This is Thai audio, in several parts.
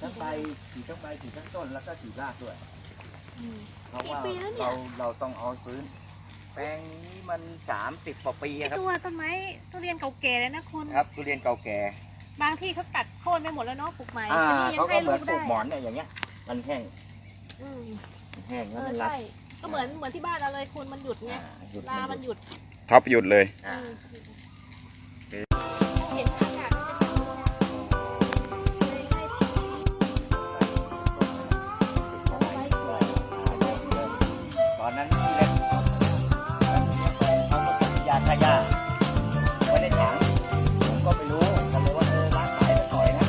ทั้งใบฉีดทั้งต้นแล้วก็ฉีดรากด้วย อืม เพราะว่ากี่ปีแล้วเนี่ย เราเราต้องเอาฟื้น แปลงนี้มันสามสิบกว่าปีไออะครับ ตัวต้นไม้ทุเรียนเก่าแก่เลยนะคุณ ครับทุเรียนเก่าแก่บางที่เขาตัดโค่นไปหมดแล้วเนาะปลูกใหม่อ่าทีนี้ยัเขางก็ให้เหมืลูอนกปลูได้กหมอนเนี่ยอย่างเงี้ย มันแห้งอืมมันแห้งเอแล้วอมันรัดใช่ก็เหมือนเหมือนที่บ้านเราเลยคุณมันหยุดไงอ่าหยุดลามันหยุดท็อปหยุดเลย อ่าเเป็นยาฆ่าหญ้าไว้ในถังผมก็ไม่รู้ก็เลยว่าเออล้างสายไปหน่อยนะ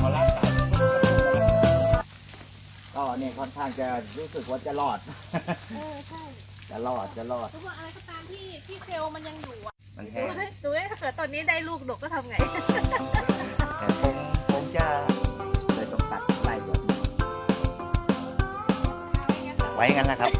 พอล้างสายปุ๊บก็เนี่ยค่อนข้างจะรู้สึกว่าจะรอด เออใช่จะรอดจะรอดเพราะว่าอะไรก็ตามที่ที่เซลล์มันยังอยู่อะมันดูแห้งให้ดูให้ถ้าเกิดตอนนี้ได้ลูกดกก็ทำไง แต่ผมผมจะเลยต้องตัดไล่แบบนี้ไว้งั้นนะครับ